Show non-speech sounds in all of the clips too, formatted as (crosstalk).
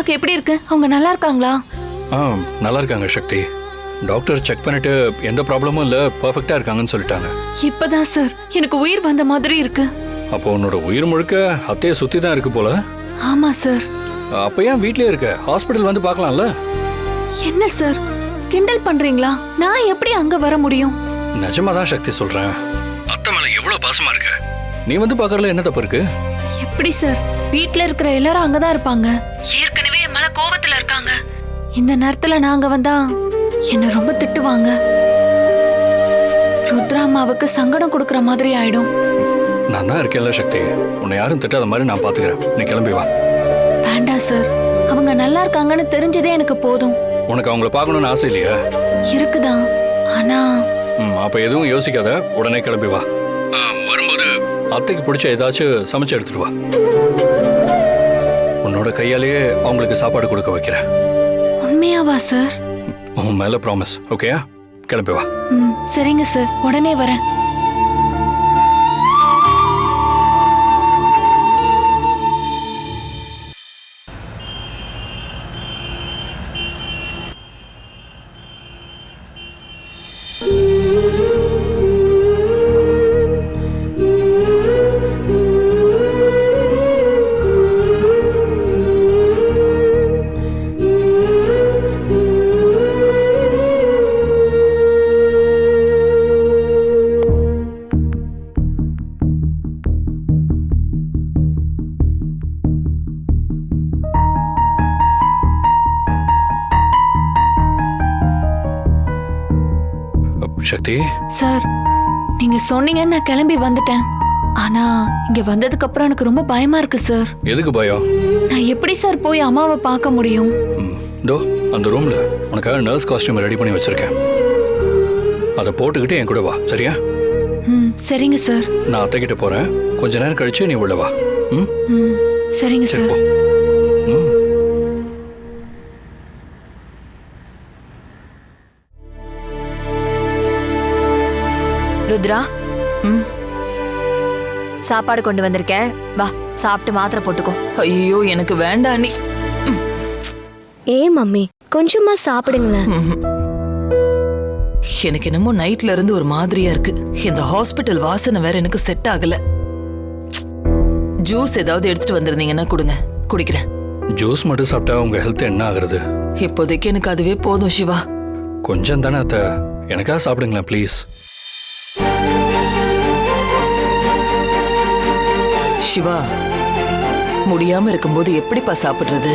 ருத்ராமாக்கு எப்படி இருக்கு? அவங்க நல்லா இருக்காங்களா? ஆ நல்லா இருக்காங்க சக்தி. டாக்டர் செக் பண்ணிட்டு எந்த ப்ராப்ளமும் இல்லை பர்ஃபெக்டாக இருக்காங்கன்னு சொல்லிட்டாங்க. இப்பதான் சார் எனக்கு உயிர் வந்த மாதிரி இருக்கு. அப்போ உன்னோட உயிர் முழுக்க அத்தையை சுற்றி தான் இருக்கு போல. ஆமா சார். அப்போ ஏன் வீட்லயே இருக்க? ஹாஸ்பிட்டல் வந்து பார்க்கலாம்ல? என்ன சார்? கிண்டல் பண்றீங்களா? நான் எப்படி அங்க வர முடியும்? நிஜமா தான் சக்தி சொல்கிறேன் அத்தை மேலே எவ்வளோ பாசமாக இருக்கு? நீ வந்து பார்க்கறதுல என்ன தப்பு இருக்கு? எப்படி சார்? வீட்ல இருக்கிற எல்லாரும் அங்கதான் இருப்பாங்க. இந்த நேரத்துல நாங்க வந்தா என்ன ரொம்ப திட்டுவாங்க. ருத்ராமாவுக்கு சங்கடம் கொடுக்கற மாதிரி ஆயிடும். நான் தான் இருக்கேன்ல சக்தி. உன்னை யாரும் திட்டாத மாதிரி நான் பார்த்துக்கிறேன் நீ கிளம்பி வா. வேண்டாம் சார் அவங்க நல்லா இருக்காங்கன்னு தெரிஞ்சதே எனக்கு போதும். உனக்கு அவங்கள பார்க்கணும்னு ஆசை இல்லையா? இருக்குதான் ஆனா ம் அப்போ எதுவும் யோசிக்காத. உடனே கிளம்பி வா. வரும்போது அத்தைக்கு பிடிச்ச ஏதாச்சும் சமைச்சு எடுத்துட்டு வா. உன்னோட கையாலேயே அவங்களுக்கு சாப்பாடு கொடுக்க வைக்கிறேன். உண்மையாவா சார் உன் மேல ப்ராமிஸ் ஓகேயா கிளம்பி வா. ம் சரிங்க சார் உடனே வரேன். சக்தி. சார் நீங்க சொன்னீங்கன்னு நான் கிளம்பி வந்துட்டேன். ஆனா இங்க வந்ததுக்கு அப்புறம் எனக்கு ரொம்ப பயமா இருக்கு சார். எதுக்கு பயம்? நான் எப்படி சார் போய் அம்மாவை பார்க்க முடியும்? இதோ அந்த ரூம்ல உனக்காக நர்ஸ் காஸ்டியூம் ரெடி பண்ணி வச்சிருக்கேன். அதை போட்டுக்கிட்டு என் கூட வா சரியா? ம் சரிங்க சார். நான் அத்தை கிட்ட போறேன். கொஞ்ச நேரம் கழிச்சு நீ உள்ள வா. ம்? சரிங்க சரி. ருத்ரா? ம். சாப்பாடு கொண்டு வந்திருக்கேன். வா சாப்பிட்டு மாத்திரை போட்டுக்கோ. ஐயோ எனக்கு வேண்டாம் நீ. ஏ மம்மி கொஞ்சமா சாப்பிடுங்களேன். எனக்கு என்னமோ நைட்ல இருந்து ஒரு மாதிரியா இருக்கு. இந்த ஹாஸ்பிட்டல் வாசனை வேற எனக்கு செட் ஆகல. ஜூஸ் ஏதாவது எடுத்துட்டு வந்திருந்தீங்கன்னா கொடுங்க. குடிக்கிறேன். ஜூஸ் மட்டும் சாப்பிட்டா உங்க ஹெல்த் என்ன ஆகுறது? இப்போதைக்கு எனக்கு அதுவே போதும் சிவா. கொஞ்சம் தானே அத்தை. எனக்காக சாப்பிடுங்களேன் ப்ளீஸ் சிவா முடியாம இருக்கும்போது எப்படிப்பா சாப்பிடுறது?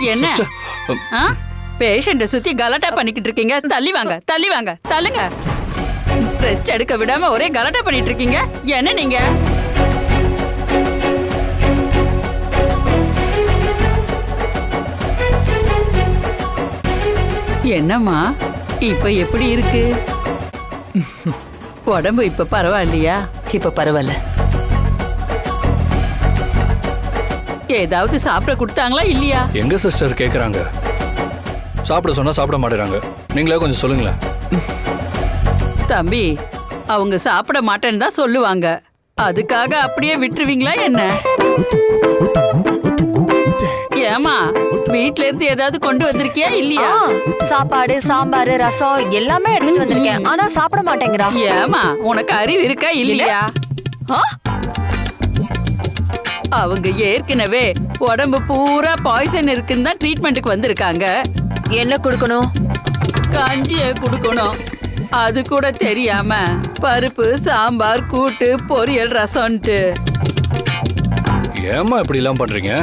என்ன? பேஷண்ட சுத்தி கலாட்டா பண்ணிக்கிட்டு இருக்கீங்க தள்ளி வாங்க தள்ளி வாங்க தள்ளுங்க. ரெஸ்ட் எடுக்க விடாம ஒரே கலாட்டா பண்ணிட்டு இருக்கீங்க என்ன நீங்க? என்னம்மா இப்ப எப்படி இருக்கு? (laughs) உடம்பு இப்ப பரவாயில்லையா? இப்ப பரவாயில்ல. ஏதாவது சாப்பிட கொடுத்தாங்களா இல்லையா? எங்க சிஸ்டர் கேக்குறாங்க? சாப்பிட சொன்னா சாப்பிட மாட்டேறாங்க. நீங்களே கொஞ்சம் சொல்லுங்களேன். தம்பி அவங்க சாப்பிட மாட்டேன்னு தான் சொல்லுவாங்க. அதுக்காக அப்படியே விட்டுருவீங்களா என்ன? ஏமா வீட்ல இருந்து ஏதாவது கொண்டு வந்திருக்கியா இல்லையா? சாப்பாடு சாம்பார் ரசம் எல்லாமே எடுத்துட்டு வந்திருக்கேன். ஆனா சாப்பிட மாட்டேங்கிறா ஏமா உனக்கு அறிவு இருக்கா இல்லையா? ஆ? அவங்க ஏற்கனவே உடம்பு பூரா பாய்சன் இருக்குன்னு தான் ட்ரீட்மெண்ட்டுக்கு வந்திருக்காங்க. என்ன கொடுக்கணும்? கஞ்சிய குடுக்கணும். அது கூட தெரியாம பருப்பு சாம்பார் கூட்டு பொரியல் ரசம்ன்ட்டு. ஏம்மா இப்படி எல்லாம் பண்றீங்க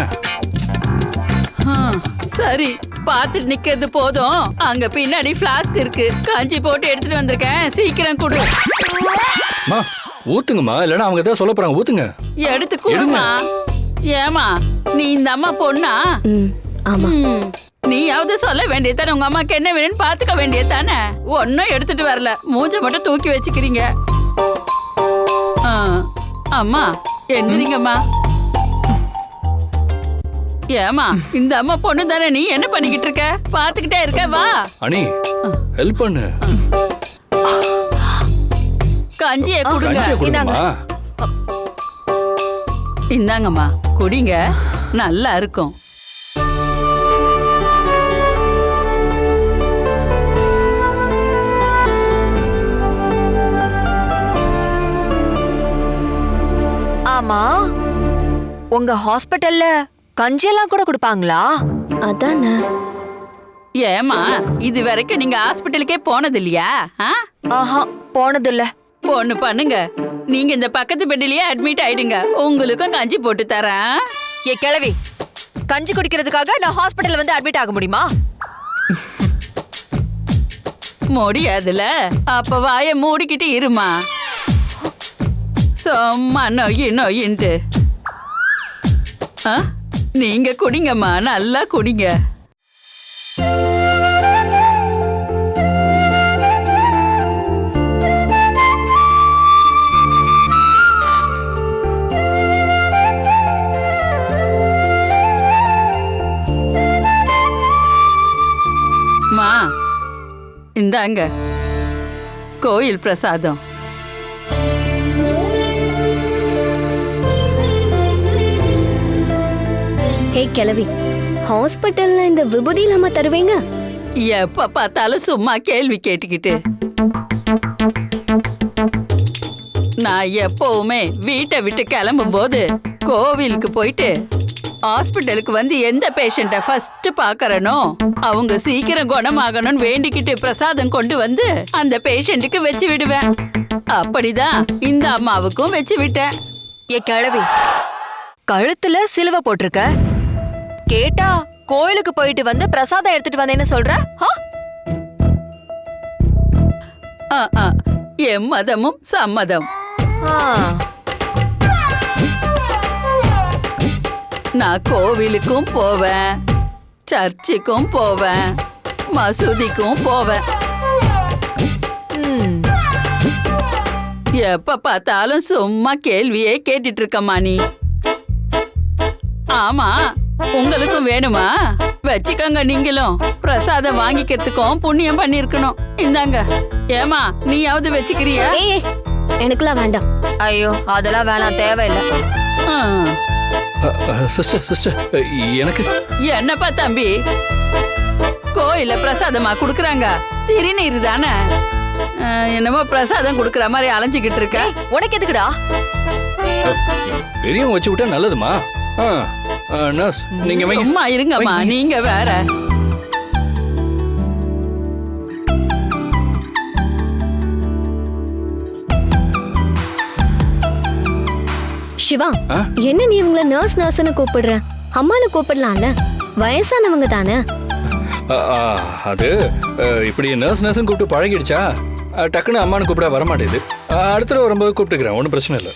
சரி பார்த்துட்டு நிக்கிறது போதும். அங்க பின்னாடி ஃபிளாஸ்க் இருக்கு. கஞ்சி போட்டு எடுத்துட்டு வந்திருக்கேன். சீக்கிரம் கொடு. ஊத்துங்கம்மா இல்லைன்னா அவங்க ஏதாவது சொல்ல போறாங்க ஊத்துங்க. எடுத்து கொடுமா? ஏமா நீ இந்த அம்மா பொண்ணா? ஆமா. நீயாவது சொல்ல வேண்டியதானே உங்க அம்மாக்கு என்ன வேணும்னு பாத்துக்க வேண்டியதானே ஒன்னும் எடுத்துட்டு வரல. மூஞ்ச மட்டும் தூக்கி வச்சுக்கிறீங்க. ஆ, அம்மா எந்திரிங்கம்மா. ஏமா இந்த அம்மா பொண்ணு தானே நீ என்ன பண்ணிக்கிட்டு இருக்க? பாத்துக்கிட்டே இருக்க வா. அனி ஹெல்ப் பண்ணு. கஞ்சியை கொடுங்க. கஞ்சியை கொடுங்கம்மா. இந்தாங்கம்மா குடிங்க. நல்லா இருக்கும். ஆமா உங்க ஹாஸ்பிட்டல்ல கஞ்சியெல்லாம் கூட கொடுப்பாங்களா? அதானே. ஏமா இது வரைக்கும் நீங்க ஹாஸ்பிட்டலுக்கே போனது இல்லையா ஆ? ஆஹா போனதில்ல. ஒண்ணு பண்ணுங்க. நீங்க இந்த பக்கத்து பெட்டிலேயே அட்மிட் ஆயிடுங்க. உங்களுக்கும் கஞ்சி போட்டு தரேன். ஏ கிழவி கஞ்சி குடிக்கிறதுக்காக நான் ஹாஸ்பிட்டல் வந்து அட்மிட் ஆக முடியுமா? முடியாதுல. அப்ப வாய மூடிக்கிட்டு இருமா. சும்மா நொய்யு நொயின்ட்டு ஆ? நீங்க குடிங்கம்மா நல்லா குடிங்க. இந்தாங்க. கோயில் பிரசாதம். ஹே கிளவி ஹாஸ்பிட்டல்ல இந்த விபூதி இல்லாம தருவீங்க? எப்ப பார்த்தாலும் சும்மா கேள்வி கேட்டுக்கிட்டு. நான் எப்பவுமே வீட்டை விட்டு கிளம்பும் போது கோவிலுக்கு போயிட்டு ஹாஸ்பிட்டலுக்கு வந்து எந்த பேஷண்ட்டை ஃபர்ஸ்ட் பார்க்கறனோ அவங்க சீக்கிரம் குணமாகணும்னு வேண்டிக்கிட்டு பிரசாதம் கொண்டு வந்து அந்த பேஷண்ட்டுக்கு வச்சு விடுவேன். அப்படிதான் இந்த அம்மாவுக்கும் வச்சு விட்டேன். ஏ கிழவி கழுத்துல சிலுவை போட்டிருக்க? கேட்டா கோயிலுக்கு போயிட்டு வந்து பிரசாதம் எடுத்துட்டு வந்தேன்னு சொல்ற? ஆ? ஆ, ஆ, எம் மதமும் சம்மதம். ஆ. நான் கோவிலுக்கும் போவேன் சர்ச்சுக்கும் போவேன் மசூதிக்கும் போவேன். எப்ப பார்த்தாலும் சும்மா கேள்வியே கேட்டுட்டு இருக்கம்மா நீ. ஆமா உங்களுக்கும் வேணுமா? வச்சுக்கோங்க நீங்களும். பிரசாதம் வாங்கிக்கிறதுக்கும் புண்ணியம் பண்ணிருக்கணும் இந்தாங்க. ஏமா நீயாவது வச்சுக்கிறியா? எனக்குலாம் வேண்டாம். ஐயோ அதெல்லாம் வேணாம் தேவையில்லை. சிஸ்டர் சிஸ்டர் எனக்கு? என்னப்பா தம்பி? கோயில்ல பிரசாதமா குடுக்கறாங்க. திருநீர் தானே? என்னமோ பிரசாதம் குடுக்கற மாதிரி அலைஞ்சுக்கிட்டு இருக்க. உனக்கு எதுக்குடா? பெரியவங்க வச்சு விட்டா நல்லதுமா? நர்ஸ் நீங்க சும்மா இருங்கம்மா. நீங்க வேற. சிவா? என்ன நீ இவங்கள நர்ஸ் நர்ஸ்னு கூப்பிடுற? அம்மானு கூப்பிடலாம்ல. வயசானவங்க தானே? அது இப்படி நர்ஸ் நர்ஸ்னு கூப்பிட்டு பழகிடுச்சா? டக்குன்னு அம்மானு கூப்பிட வர மாட்டேது அ, அடுத்த வரும்போது கூப்பிட்டுக்கிறேன் ஒன்றும் பிரச்சனை இல்லை.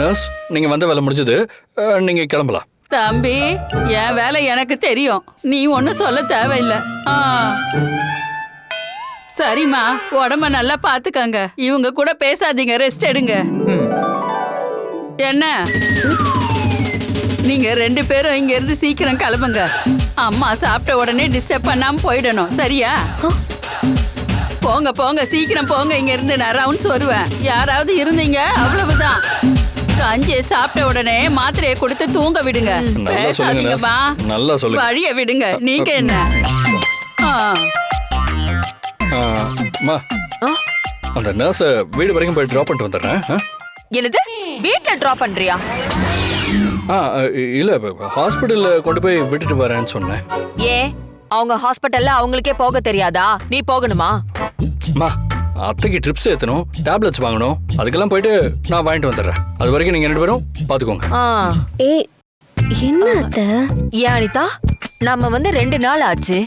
நர்ஸ் நீங்க வந்த வேலை முடிஞ்சது. நீங்க கிளம்பலாம். தம்பி என் வேலை எனக்கு தெரியும். நீ ஒன்னும் சொல்ல தேவையில்ல. சரிம்மா உடம்ப நல்லா பாத்துக்கங்க. இவங்க கூட பேசாதீங்க ரெஸ்ட் எடுங்க. என்ன? நீங்க ரெண்டு பேரும் இங்க இருந்து சீக்கிரம் கிளம்புங்க. அம்மா சாப்பிட்ட உடனே டிஸ்டர்ப் பண்ணாம போயிடணும் சரியா? போங்க போங்க சீக்கிரம் போங்க இங்க இருந்து நான் ரவுண்ட்ஸ் வருவேன். யாராவது இருந்தீங்க? அவ்வளவுதான். கஞ்சியை சாப்பிட்ட உடனே மாத்திரையை கொடுத்து தூங்க விடுங்க. பேசாதீங்கம்மா. நல்லா சொல்லுங்க. வழிய விடுங்க. நீங்க என்ன? ஆ, ஆ? அந்த நர்ஸை வீடு வரைக்கும் போய் ட்ராப் பண்ணிட்டு வந்துடுறேன் ஆ? என்னது? வீட்ல டிராப் பண்றியா? ஆ இல்லை ஹாஸ்பிட்டலில் கொண்டு போய் விட்டுட்டு வரேன்னு சொன்னேன். ஏன் அவங்க ஹாஸ்பிட்டல்ல அவங்களுக்கே போக தெரியாதா? நீ போகணுமா? அம்மா அத்தைக்கு ட்ரிப்ஸ் ஏற்றணும் டேப்லெட்ஸ் வாங்கணும் அதுக்கெல்லாம் போயிட்டு நான் வாங்கிட்டு வந்துடுறேன். அது வரைக்கும் நீங்கள் ரெண்டு பேரும் பார்த்துக்கோங்க ஆ. ஏ என்ன அத்தை? ஏன் அனிதா நம்ம வந்து ரெண்டு நாள் ஆச்சு.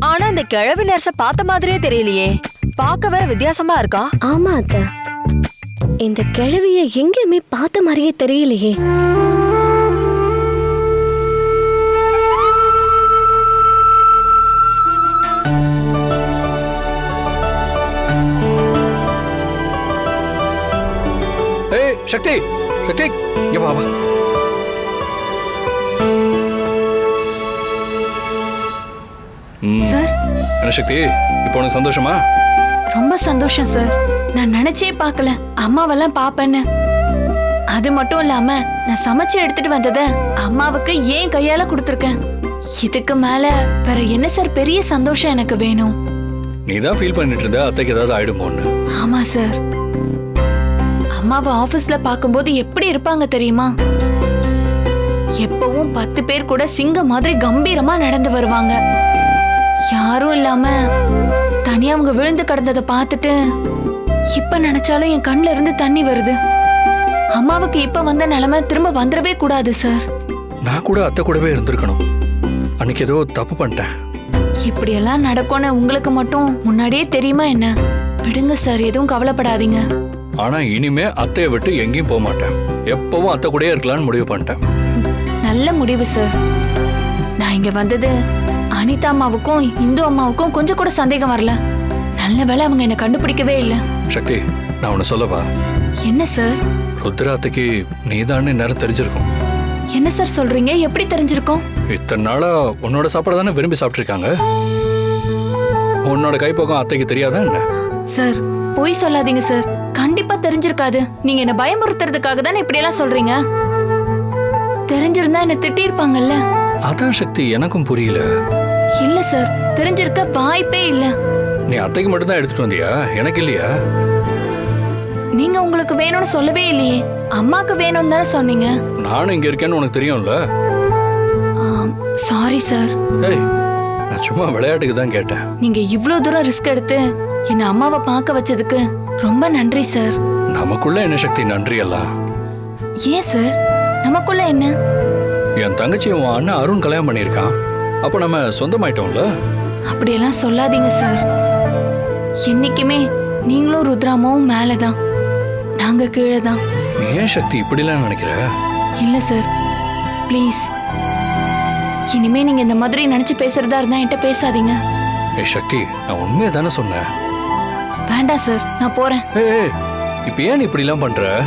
ஆனா இந்த கிழவி நர்ஸ பார்த்த மாதிரியே தெரியலையே. பார்க்க வேற வித்தியாசமா இருக்கா? ஆமா அத்தை. இந்த கிழவிய எங்கேயுமே பார்த்த மாதிரியே தெரியலையே. ஏய் சக்தி! சக்தி! வா வா. சார்? என்ன சக்தி? இப்போ உனக்கு சந்தோஷமா? ரொம்ப சந்தோஷம் சார் நான் நினைச்சே பார்க்கல. அம்மாவெல்லாம் பாப்பேன்னு. அது மட்டும் இல்லாம நான் சமைச்சு எடுத்துட்டு வந்தத அம்மாவுக்கு ஏன் கையால கொடுத்துருக்கேன்? இதுக்கு மேல வேற என்ன சார் பெரிய சந்தோஷம் எனக்கு வேணும்? நீ தான் ஃபீல் பண்ணிட்டு இருந்த அத்தைக்கு ஏதாவது ஆயிடுமோன்னு. ஆமா சார் அம்மாவை ஆபீஸ்ல பார்க்கும்போது எப்படி இருப்பாங்க தெரியுமா? எப்பவும் பத்து பேர் கூட சிங்கம் மாதிரி கம்பீரமா நடந்து வருவாங்க. யாரும் இல்லாம தனியா அவங்க விழுந்து கிடந்ததை பார்த்துட்டு இப்ப நினைச்சாலும் என் கண்ணுல இருந்து தண்ணி வருது. அம்மாவுக்கு இப்ப வந்த நிலைமை திரும்ப வந்துடவே கூடாது சார் நான் கூட அத்தை கூடவே இருந்திருக்கணும். அன்னைக்கு ஏதோ தப்பு பண்ணிட்டேன். இப்படியெல்லாம் நடக்கும்னு உங்களுக்கு மட்டும் முன்னாடியே தெரியுமா என்ன? விடுங்க சார் எதுவும் கவலைப்படாதீங்க. ஆனா இனிமே அத்தையை விட்டு எங்கேயும் போக மாட்டேன். எப்பவும் அத்தை கூடயே இருக்கலாம்னு முடிவு பண்ணிட்டேன். நல்ல முடிவு சார் நான் இங்க வந்தது அனிதா அம்மாவுக்கும் இந்து அம்மாவுக்கும் கொஞ்சம் கூட சந்தேகம் வரல. நல்ல வேளை அவங்க என்ன கண்டுபிடிக்கவே இல்ல. சக்தி நான் உன்னை சொல்லவா? என்ன சார்? ருத்ரா அத்தைக்கு நீதான்னு நேரம் தெரிஞ்சிருக்கும். என்ன சார் சொல்றீங்க? எப்படி தெரிஞ்சிருக்கும்? இத்தனை நாளா உன்னோட சாப்பாடு தானே விரும்பி சாப்பிட்ருக்காங்க உன்னோட கைப்பக்கம் அத்தைக்கு தெரியாதா என்ன? சார் பொய் சொல்லாதீங்க சார். கண்டிப்பா தெரிஞ்சிருக்காது. நீங்க என்ன பயமுறுத்துறதுக்காக தானே இப்படி எல்லாம் சொல்றீங்க? தெரிஞ்சிருந்தா என்ன திட்டிருப்பாங்கல்ல அதான் சக்தி எனக்கும் புரியல. இல்ல சார் தெரிஞ்சிருக்க வாய்ப்பே இல்ல. நீ அத்தைக்கு மட்டும்தான் எடுத்துட்டு வந்தியா? எனக்கு இல்லையா? நீங்க உங்களுக்கு வேணும்னு சொல்லவே இல்லையே. அம்மாக்கு வேணும்னு தானே சொன்னீங்க. நானும் இங்க இருக்கேன்னு உனக்கு தெரியும்ல? சாரி சார் ஏய் நான் சும்மா விளையாட்டுக்கு தான் கேட்டேன். நீங்க இவ்ளோ தூரம் ரிஸ்க் எடுத்து என்ன அம்மாவை பார்க்க வச்சதுக்கு ரொம்ப நன்றி சார் நமக்குள்ள என்ன சக்தி நன்றி எல்லாம்? ஏன் சார் நமக்குள்ள என்ன? என் தங்கச்சி உன் அண்ணன் அருண் கல்யாணம் பண்ணியிருக்கான். அப்போ நம்ம சொந்தமாயிட்டோம்ல? அப்படியெல்லாம் சொல்லாதீங்க சார். என்னைக்குமே நீங்களும் ருத்ராமாவும் மேலதான். நாங்க கீழே தான் ஏன் சக்தி இப்படிலாம் நினைக்கிற? இல்ல சார். ப்ளீஸ். இனிமே நீங்க இந்த மாதிரி நினைச்சு பேசுறதா இருந்தா என்கிட்ட பேசாதீங்க. ஏய் சக்தி நான் உண்மையை தானே சொன்னேன். வேண்டாம் சார். நான் போறேன். ஏய், இப்ப ஏன் இப்படிலாம் பண்ற?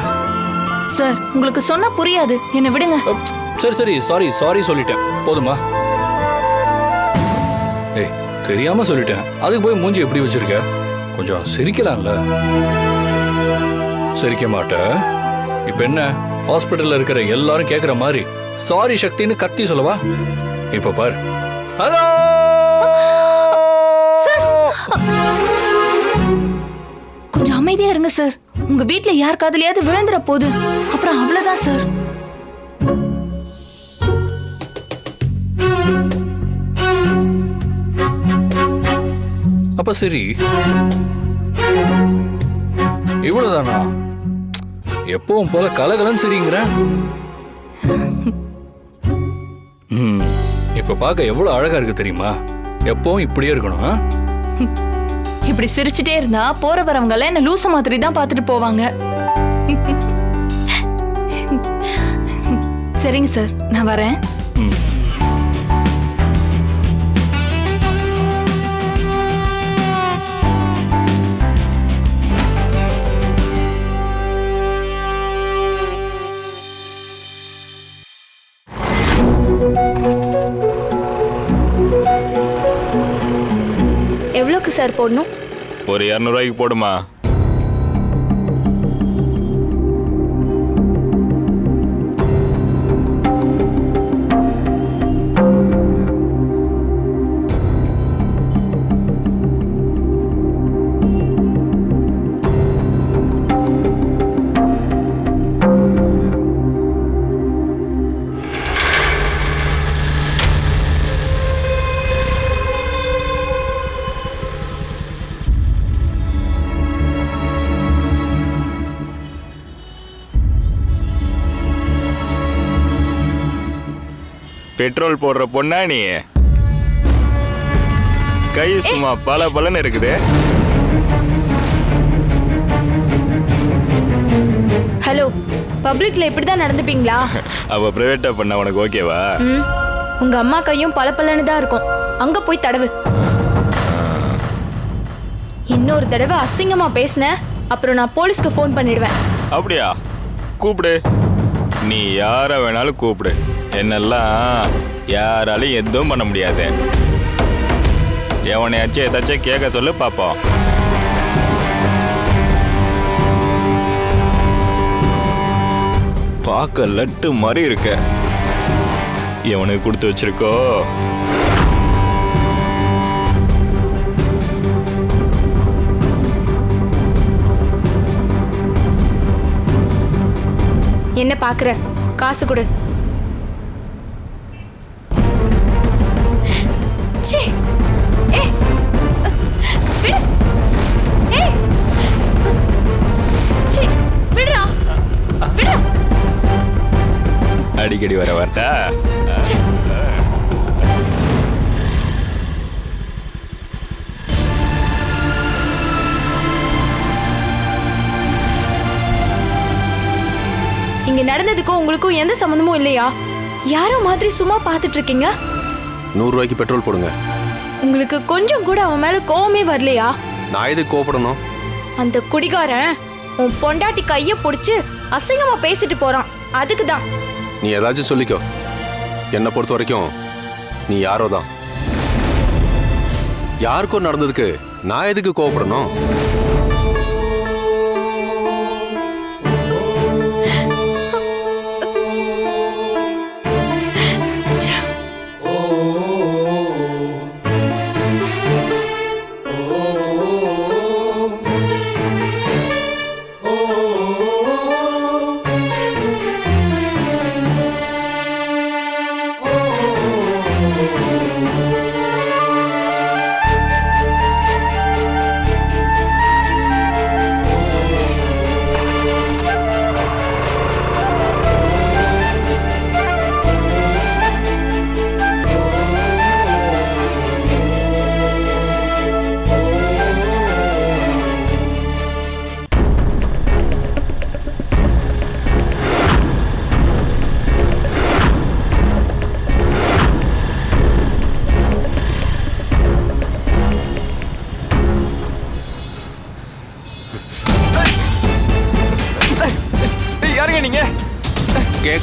சார் உங்களுக்கு சொன்னா புரியாது. என்னை விடுங்க. அப், சரி சரி. சாரி சாரி சொல்லிட்டேன். போதுமா? தெரியாம சொல்லிட்டேன். அதுக்கு போய் மூஞ்சி எப்படி வச்சிருக்க? கொஞ்சம் சிரிக்கலாம்ல? சிரிக்க மாட்டேன் இப்ப என்ன? ஹாஸ்பிட்டல்ல இருக்கிற எல்லாரும் கேக்குற மாதிரி சாரி சக்தின்னு கத்தி சொல்லவா? இப்ப பாரு. ஹலோ கொஞ்சம் அமைதியா இருங்க சார் உங்க வீட்டுல யார் காதுலயாவது விழுந்துற போகுது அப்புறம் அவ்வளவுதான் சார் அப்ப சரி. இவ்வளவுதானா? எப்பவும் போல கலகலன்னு சரிங்கிற ம், இப்ப பார்க்க எவ்வளவு அழகா இருக்கு தெரியுமா? எப்பவும் இப்படியே இருக்கணும் இப்படி சிரிச்சுட்டே இருந்தா போற வரவங்க எல்லாம் என்ன லூச மாதிரி தான் பார்த்துட்டு போவாங்க. சரிங்க சார் நான் வரேன். சார் போடணும். ஒரு இரநூறுவாய்க்கு போடுமா? பெட்ரோல் போடுற பொண்ணா நீ? கை சும்மா பல பலன்னு இருக்குது. ஹலோ பப்ளிக்ல இப்படிதான் நடந்துப்பீங்களா? அவ பிரைவேட்டா பண்ண உனக்கு ஓகேவா? உங்க அம்மா கையும் பளபளன்னு தான் இருக்கும். அங்க போய் தடவு. இன்னொரு தடவை அசிங்கமா பேசின அப்புறம் நான் போலீஸ்க்கு ஃபோன் பண்ணிடுவேன். அப்படியா? கூப்பிடு. நீ யார வேணாலும் கூப்பிடு. என்னெல்லாம் யாராலையும் எதுவும் பண்ண முடியாது. எவனையாச்சும் ஏதாச்சும் கேட்க சொல்லு பார்ப்போம். பார்க்க லட்டு மாதிரி இருக்க. எவனுக்கு கொடுத்து வச்சிருக்கோ? என்ன பாக்குற காசு கொடு. அடிக்கடி வர வரட்டா. இங்க நடந்ததுக்கும் உங்களுக்கும் எந்த சம்மந்தமும் இல்லையா? யாரோ மாதிரி சும்மா பார்த்துட்டு இருக்கீங்க நூறுரூவாய்க்கு பெட்ரோல் போடுங்க. உங்களுக்கு கொஞ்சம் கூட அவன் மேல கோவமே வரலையா? நான் எதுக்கு கோவப்படணும்? அந்த குடிகாரன் உன் பொண்டாட்டி கைய பிடிச்சு அசிங்கமா பேசிட்டு போறான். அதுக்கு தான் நீ ஏதாச்சும் சொல்லிக்கோ. என்னை பொறுத்த வரைக்கும் நீ யாரோ தான் யாருக்கும் நடந்ததுக்கு நான் எதுக்கு கோவப்படணும்?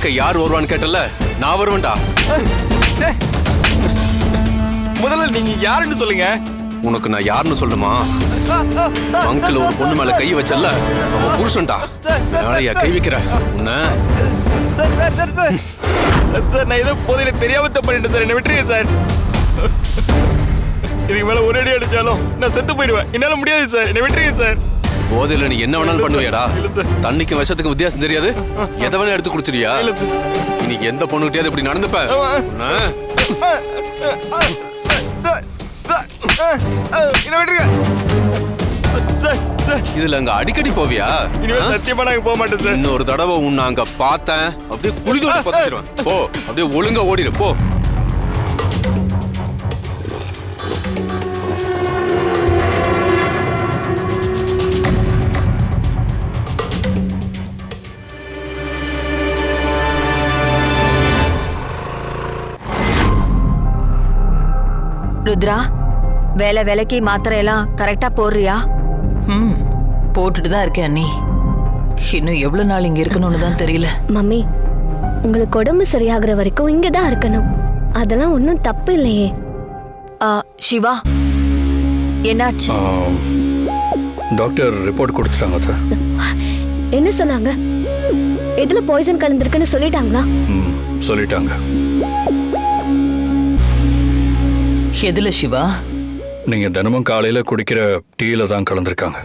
கேட்க யார் வருவான்னு கேட்டல நான் வருவேன்டா. முதல்ல நீங்க யாருன்னு சொல்லுங்க. உனக்கு நான் யாருன்னு சொல்லணுமா? அங்கிள் ஒரு பொண்ணு மேல கை வச்சல அவன் புருஷன்டா. நாளையா கை வைக்கிற உன்ன? சார் நான் ஏதோ போதையில தெரியாம பண்ணிட்டேன் சார். என்ன விட்டுருங்க சார். இதுக்கு மேல ஒரு அடி அடிச்சாலும் நான் செத்து போயிடுவேன். என்னால முடியாது சார். என்ன விட்டுருங்க சார். போதையில நீ என்ன வேணாலும் பண்ணுவியாடா. தண்ணிக்கும் விஷத்துக்கும் வித்தியாசம் தெரியாது. எதை வேணா எடுத்து சார். இன்னைக்கு எந்த பொண்ணுகிட்டயாவது இப்படி நடந்துப்ப? இதுல அங்க அடிக்கடி போவியா? இனிமேல்? சத்தியமா நாங்க போக மாட்டோம் சார். இன்னொரு தடவை உன்னை அங்க பார்த்தேன். அப்படியே குளிதோட பத்திடுவேன் போ அப்படியே ஒழுங்கா ஓடிடு போ. ருத்ரா வேலை வேலைக்கு மாத்திரை எல்லாம் கரெக்டா போடுறியா? ம் போட்டுட்டு தான் இருக்கேன் அண்ணி. இன்னும் எவ்வளவு நாள் இங்க இருக்கணும்னு தான் தெரியல. மம்மி உங்களுக்கு உடம்பு சரியாகிற வரைக்கும் இங்க தான் இருக்கணும். அதெல்லாம் ஒன்றும் தப்பு இல்லையே. ஆ, சிவா என்னாச்சு? ஆம், டாக்டர் ரிப்போர்ட் கொடுத்துட்டாங்க அத்தை. என்ன சொன்னாங்க? எதுல பாய்சன் கலந்துருக்குன்னு சொல்லிட்டாங்களா? ம் சொல்லிட்டாங்க. எதுல சிவா? நீங்க தினமும் காலையில குடிக்கிற டீல தான் கலந்துருக்காங்க.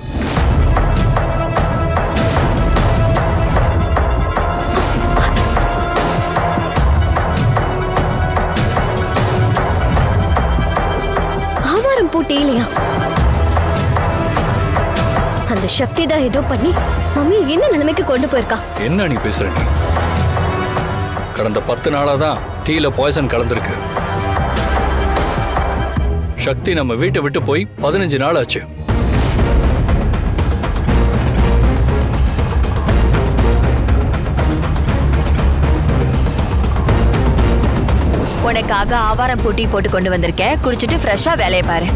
ஆவாரம் பூட்டி இல்லையா அந்த சக்தி தான் ஏதோ பண்ணி மம்மி என்ன நிலைமைக்கு கொண்டு போயிருக்கா? என்ன நீ பேசுற நீ? கடந்த பத்து நாளா தான் டீல பாய்சன் கலந்துருக்கு. சக்தி நம்ம வீட்டை விட்டு போய் பதினஞ்சு நாள் ஆச்சு. உனக்காக ஆவாரம் பூட்டி போட்டு கொண்டு வந்திருக்கேன். குடிச்சிட்டு ஃப்ரெஷ்ஷாக வேலையை பாரு.